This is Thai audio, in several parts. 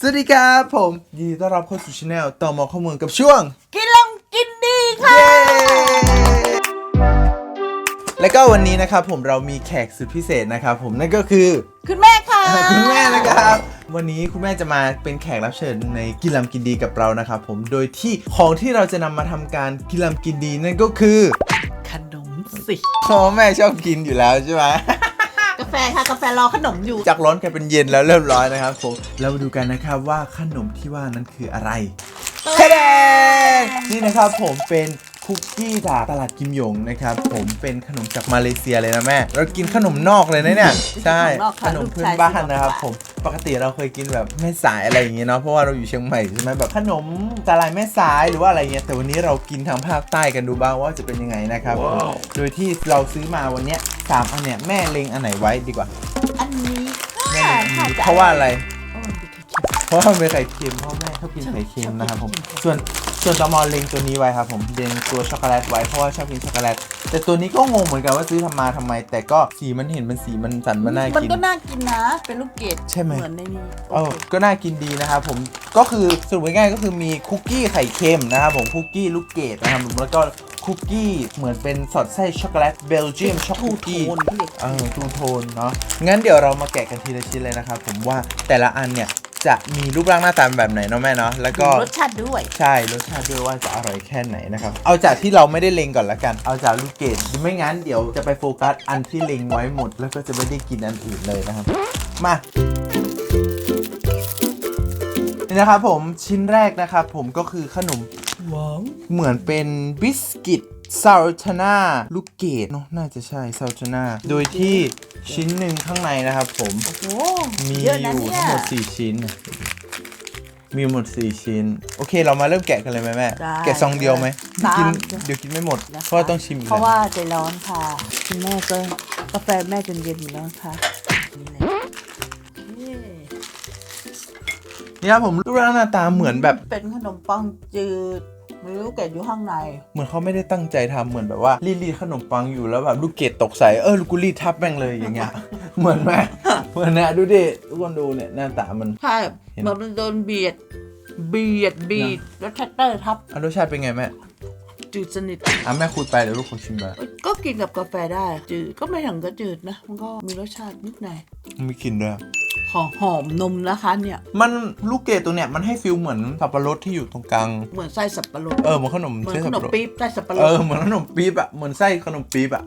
สวัสดีครับผมยินดีต้อนรับเข้าสู่ช anel ต่อมอข้อมูลกับช่วง กินลำกินดีค่ะ เย้ และก็วันนี้นะครับผมเรามีแขกสุดพิเศษนะครับผมนั่นก็คือ คุณแม่ค่ะ คุณแม่นะครับ วันนี้คุณแม่จะมาเป็นแขกรับเชิญในกินลำกินดีกับเรานะครับผมโดยที่ของที่เราจะนำมาทำการกินลำกินดีนั่นก็คือขนมสิของแม่ชอบกินอยู่แล้วใช่ไหม กาแฟค่ะกาแฟรอขนมอยู่ จากร้อนกลายเป็นเย็นแล้วเรียบร้อยนะครับผมเรามาดูกันนะครับว่าขนมที่ว่านั้นคืออะไรเทเดงนี่นะครับผมเป็นคุกกี้จากตลาดกิมหยงนะครับ ผมเป็นขนมจากมาเลเซียเลยนะแม่ เรากินขนมนอกเลยนะเนี่ย ใช่ ขนมนอกขค่ะนมลูกพื้นชายบ้านซื้อมานะครับฝากผม ปกติเราเคยกินแบบแม่สายอะไรอย่างเงี้ยเนาะเพราะว่าเราอยู่เชียงใหม่ใช่ไหมแบบขนมสาลายแม่สายหรือว่าอะไรเงี้ยแต่วันนี้เรากินทางภาคใต้กันดูบ้างว่าจะเป็นยังไงนะครับโดยที่เราซื้อมาวันเนี้ยสามอันเนี้ยแม่เล็งอันไหนไว้ดีกว่าอันนี้แม่ค่ะเล็งอันค่ะนี้จเพราะว่าอะไร โอ้ยดูไข่เค็มเพราะว่ามันเป็นไข่เค็มเพราะแม่ชอบกินไข่เค็มนะครับผมชอบกินไข่เค็มส่วน ส่วนตอมอเล็งตัวนี้ไว้ครับผมเล็งตัวช็อกโกแลตไว้เพราะว่าชอบกินช็อกโกแลตแต่ตัวนี้ก็งงเหมือนกันว่าซื้อทำมาทำไม แต่ก็สีมันเห็นมันสีมันสันมันน่ามันกินก็น่ากินนะ เป็นลูกเกดใช่ไหมเหมือนในนี้เออก็น่ากินดีนะครับผมก็คือสรุปง่ายๆก็คือมีคุกกี้ไข่เค็มนะครับผมคุกกี้ลูกเกดนะครับผมแล้วก็คุกกี้เหมือนเป็นสอดไส้ช็อกโกแลตเบลเยียมช็อกทูคุกโทกี้นเขาเรียกเออทูโทนเนาะงั้นเดี๋ยวเรามาแกะกันทีละชิ้นเลยนะครับผมว่าแต่ละอันเนี่ย จะมีรูปร่างหน้าตาแบบไหนเนาะแม่เนาะแล้วก็รสชาติด้วยใช่รสชาติด้วยว่าจะอร่อยแค่ไหนนะครับเอาจากที่เราไม่ได้เล็งก่อนละกัน เอาจากลูกเกดไม่งั้นเดี๋ยวจะไปโฟกัสอันที่เล็งไว้หมด แล้วก็จะไม่ได้กินอันอื่นเลยนะครับ มานี่นะครับผมชิ้นแรกนะครับผมก็คือขนมหวังเหมือนเป็นบิสกิต ซาลชนาลูกเกดเนาะน่าจะใช่ซาลชนาโดยที่ชิ้นหนึ่งข้างในนะครับผม โอ้โหมีเยอะอนะยู่เนี่ทั้ยงหมด 4 ชิ้น มีหมด 4 ชิ้น โอเคเรามาเริ่มแกะกันเลยไหมแม่ ได้แกะซองเดียวไหมสาม กินเดี๋ยวกินไม่หมดนะคะเพราะว่าต้องชิมอีกเพราะแล้วว่าใจร้อนค่ะคุณแม่ก็กาแฟแม่จนเย็นอยู่แล้วค่ะนี่เลยโอเคนี่ครับผมรูปร่างหน้าตาเหมือนแบบเป็นขนมปังจืด ไม่รู้เกดอยู่ข้างใน เหมือนเขาไม่ได้ตั้งใจทำเหมือนแบบว่ารีดๆขนมปังอยู่แล้วแบบลูกเกดตกใส่เออลูกกูรีดทับแม่งเลยอย่างเงี้ย เหมือนไหมเหมือนนะดูดิทุกคนดูเนี่ยหน้าตามัน ใช่เห็น เหมือนมันโดนเบียด เบียดบีดแล้วแท็กเตอร์ทับอะรสชาติเป็นไงแม่จืดสนิทอะแม่คุยไปเดี๋ยวลูกขอชิมไปเอ้ยก็กินกับกาแฟได้ จืดก็ไม่ถึงก็จืดนะ มันก็มีรสชาตินิดหน่อยมีกลิ่นด้วย หอมหอมนมนะคะเนี่ยมันลูกเกดตัวเนี้ยมันให้ฟิลเหมือนสับปะรดที่อยู่ตรงกลางเหมือนไส้สับปะรดเออเหมือนขนมเหมือนไส้ขสับนมปะรดปี๊บไส้สับปะรเอดอเหมือนขนมปี๊บอะเหมือนไส้ขนมปี๊บอะ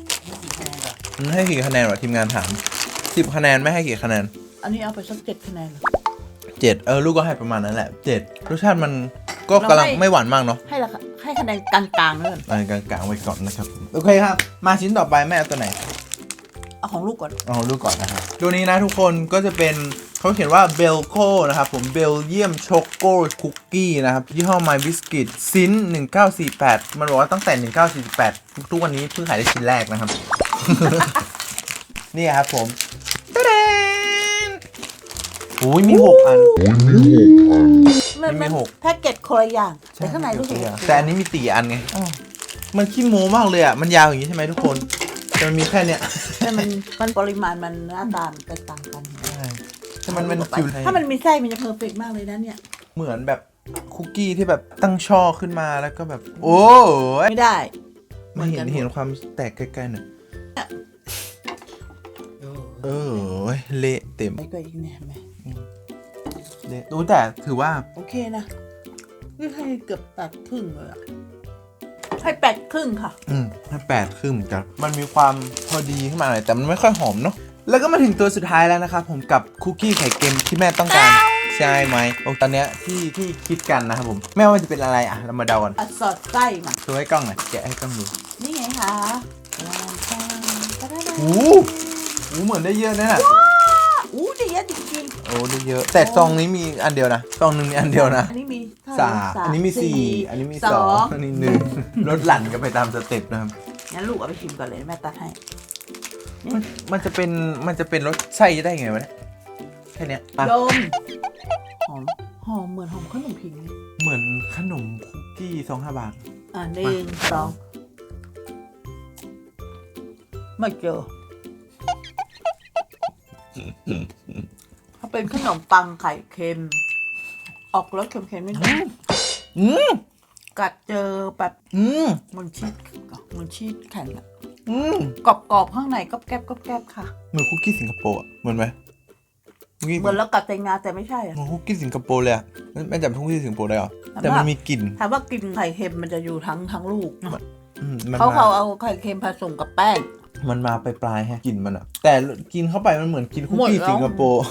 มันให้กี่คะแนนวะทีมงานถามสิบคะแนนไม่ให้กี่คะแนน อันนี้เอาไปสักเจ็ดคะแนนเหรอเจ็ดเออลูกก็ให้ประมาณนั้นแหละเจ็ดรสชาติมันก็กำลังเราให้ไม่หวานมากเนาะให้ละให้คะแนนกลางๆเลยอันกลางๆไว้ก่อนนะครับ โอเคครับ มาชิ้นต่อไปแม่เอาตัวไหน เอาของลูกก่อน เอาลูกก่อนนะครับตัวนี้นะทุกคนก็จะเป็นเขาเขียนว่าเบลโคนะครับผมเบลเยียมช็อกโกคุกกี้นะครับยี่ห้อ My Biscuit ซิน1948 มันบอกว่าตั้งแต่ 1948 ทุกวันนี้เพิ่งขายได้ชิ้นแรกนะครับ นี่ครับผมตะเดนโอ้ยมี6อัน มันมีมันหก แพ็กเกจคนละอย่าง แต่ข้างในลูกเห็นแต่อันนี้มีตีอันไงมันขี้โม้มากเลยอะ มันยาวอย่างนี้ใช่ไหมทุกคน แต่มันมีแค่เนี้ยแต่มันมันปริมาณมันหน้าตามันแตกต่างกัน ใช่แต่มันเป็นฟิวถ้ามันมีไส้มันจะเพอร์เฟกมากเลยนะเนี่ย เหมือนแบบคุกกี้ที่แบบตั้งช่อขึ้นมาแล้วก็แบบ โอ้ยไม่ได้ไม่เห็นเห็นความแตกใกล้ๆหน่อยเออเละเต็มไปก็อีกเนี่ยเห็นไหมเละรู้แต่ถือว่า โอเคนะนี่ให้เกือบแปดครึ่งเลยอะ ให้แปดครึ่งค่ะ อืมให้แปดครึ่งเหมือนกันมันมีความพอดีขึ้นมาหน่อยแต่มันไม่ค่อยหอมเนาะแล้วก็มาถึงตัวสุดท้ายแล้วนะครับผมกับคุกกี้ไข่เค็มที่แม่ต้องการใช่ไหมโอ้ตอนเนี้ยที่ที่คิดกันนะครับผมแม่ว่าจะเป็นอะไรอะเรามาเดากันอัดสอดไส้มาโชว์ให้กล้องหน่อยแกะให้กล้องดูนี่ไงคะลาซาตะดาดาโอ้โหเหมือนได้เยอะนะน่ะอู้ดีอะจริงโอ้ได้เยอะแต่ซองนี้มีอันเดียวนะซองหนึ่งมีอันเดียวนะๆอันนี้มีเท่ไหร่สามอันนี้มีสี่อันนี้มีสองอันนี้หนึ่งลดหลั่นกันไปตามสเต็ปนะครับงั้นลูกเอาไปชิมก่อนเลยแม่ตัดให้มันมันจะเป็นมันจะเป็นรสไส้ได้ไงวะเนี่ยแค่เนี้ยอะดมหอมหอมเหมือนหอมขนมผิงเลยเหมือนขนมคุกกี้สองห้าบาทอะหนึ่งสองไม่เจอถ้า เป็นขนมปังไข่เค็ม ออกรสเค็มๆนิดนึงอืมกัดเจอแบบอืมเหมันชีสเหมันชีสแข็งอะอืมกรอบๆข้างในก็แก๊บก็แก๊บค่ะ เหมือนคุกกี้สิงคโปร์อะเหมือนไหมคุกกี้เหมือนเรากัดแตงงาแต่ไม่ใช่อะเหมือนคุกกี้สิงคโปร์เลยอะไม่ไม่จำคุกกี้สิงคโปร์ได้หรอแต่แต่มันว่ามีมีกลิ่นถามว่ากลิ่นไข่เค็มมันจะอยู่ทั้งทั้งลูกอืมมันเขามาเขาเอาไข่เค็มผสมกับแป้งมันมาปลายๆฮะกลิ่นมันอะแต่กินเข้าไปมันเหมือนกินคุกหมดกี้แล้วสิงคโปร์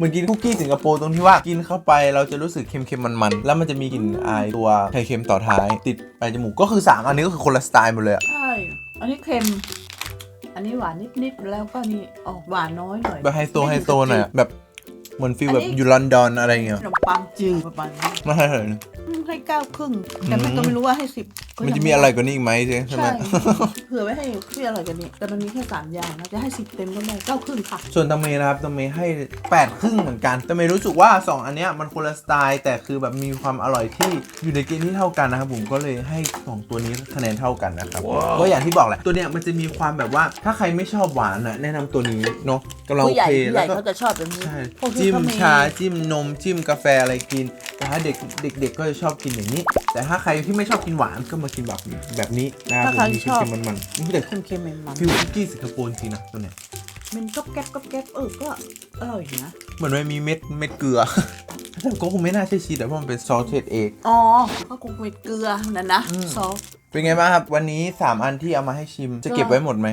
เหมือนกินคุกกี้สิงคโปร์ตรงที่ว่ากินเข้าไปเราจะรู้สึกเค็มๆมันๆแล้วมันจะมีกลิ่นอายตัวไข่เค็มต่อท้าย ติดปลายจมูกก็คือสามอันนี้ก็คือคนละสไตล์หมดเลยอะใช่ อันนี้เค็ม อันนี้หวานนิดๆ แล้วก็นี่ออกหวานน้อยหน่อยแบบไฮโซไฮโซหน่อยอะแบบเหมือนฟีลอันแบนี้บอยู่ลอนดอนอะไรอย่างเงี้ยขนมปังจืดประมาณนี้ไม่ใช่เลยอืม ให้เก้าครึ่ง แต่ไม่ก็ไม่รู้ว่าให้สิบก็มันยังจะมีอะไรกว่านี้อีกไหมใช่ใช่ไหมใช่เผื่อไว้ให้ที่อร่อยกันนี้แต่มันมีแค่สามอย่างนะจะให้สิบเต็มก็ได้เก้าครึ่งค่ะ ส่วนตังเมนะครับตังเมให้8ครึ่งเหมือนกันตังเมรู้สึกว่า2อันเนี้ยมันคนละสไตล์แต่คือแบบมีความอร่อยที่อยู่ในเกณฑ์ที่เท่ากันนะครับผมก็เลยให้2ตัวนี้คะแนนเท่ากันนะครับก็อย่างที่บอกแหละตัวเนี้ยมันจะมีความแบบว่าถ้าใครไม่ชอบหวานอะแนะนำตัวนี้เนาะกำลังผู้โอใหญ่เคผู้ใหแล้ญ่วก็เขาจะชอบแบบนี้ใช่พวกที่จิ้มเขาชาจิ้มนมจิ้มกาแฟอะไรกิน แต่ถ้าเด็กเด็กๆก็จะชอบกินอย่างนี้ แต่ถ้าใครที่ไม่ชอบกินหวานก็มากินแบบแบบนี้นะครับผมมีเค็มๆมันๆนี่แต่เค็มๆมันฟิวคุกกี้สิงคโปร์จริงๆนะตัวเนี้ยๆมันก็แก๊บก็แก๊บเออก็อร่อยนะเหมือนมันมีเม็ดเม็ดเกลือแต่ก็คงไม่น่าใช่ชีสแต่เพราะมันเป็นซอสเทดเอกอ๋อก็คงเป็นเกลือนั่นนะอืมซอส เป็นไงบ้างครับ วันนี้ 3 อันที่เอามาให้ชิม จะเก็บไว้หมดไหม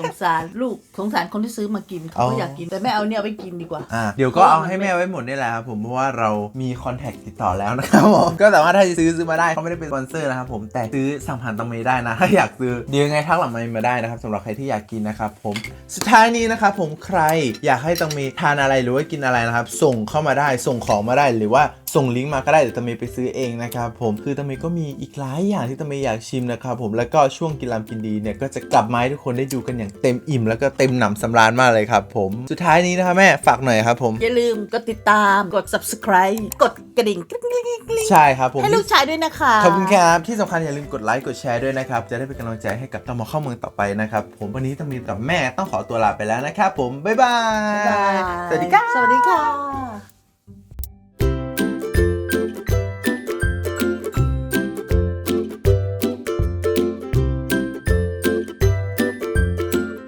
สงสารลูกสงสารคนที่ซื้อมากินเขาอ๋ก็อออยากกินแต่แม่เอาเนี่ยเอาไปกินดีกว่า อ่าเดี๋ยวก็เอาให้แม่ไว้หมดนี่แหละครับผมเพราะว่าเรามีคอนแทคติดต่อแล้วนะครับผมก็สามารถถ้าจะซื้อซื้อมาได้เขาไม่ได้เป็นสปอนเซอร์นะครับผมแต่ซื้อสั่งผ่านตังเมได้นะ ถ้าอยากซื้อเดี๋ยวยังไงทักหลังไมค์มาได้นะครับสำหรับใครที่อยากกินนะครับผมสุดท้ายนี้นะครับผมใครอยากให้ตังเมทานอะไรหรือว่ากินอะไรนะครับส่งเข้ามาได้ส่งของมาได้หรือว่า ส่งลิงก์มาก็ได้เดี๋ยวตังเมไปซื้อเองนะครับผมคือตังเมก็มีอีกหลายอย่างที่ตังเมอยากชิมนะครับผมแล้วก็ช่วงกินลำกินดีเนี่ยก็จะกลับมาให้ทุกคนได้ดูกันอย่างเต็มอิ่ม แล้วก็เต็มหนำสำราญมากเลยครับผมสุดท้ายนี้นะครับแม่ฝากหน่อยครับผม อย่าลืมกดติดตามกด subscribe กดกระดิ่งกริ๊งกริ๊งกริ๊งกริ๊งใช่ครับผมให้ลูกชายด้วยนะคะ ขอบคุณครับที่สำคัญอย่าลืมกดไลค์กดแชร์ด้วยนะครับจะได้เป็นกำลังใจให้กับตอมอเข้าเมืองต่อไปนะครับผมวันนี้ต้องมีกับแม่ต้องขอตัวลาไปแล้วนะครับผมบ๊ายบาบ๊ายบายยสวัสดีครับ สวัสดีค่ะ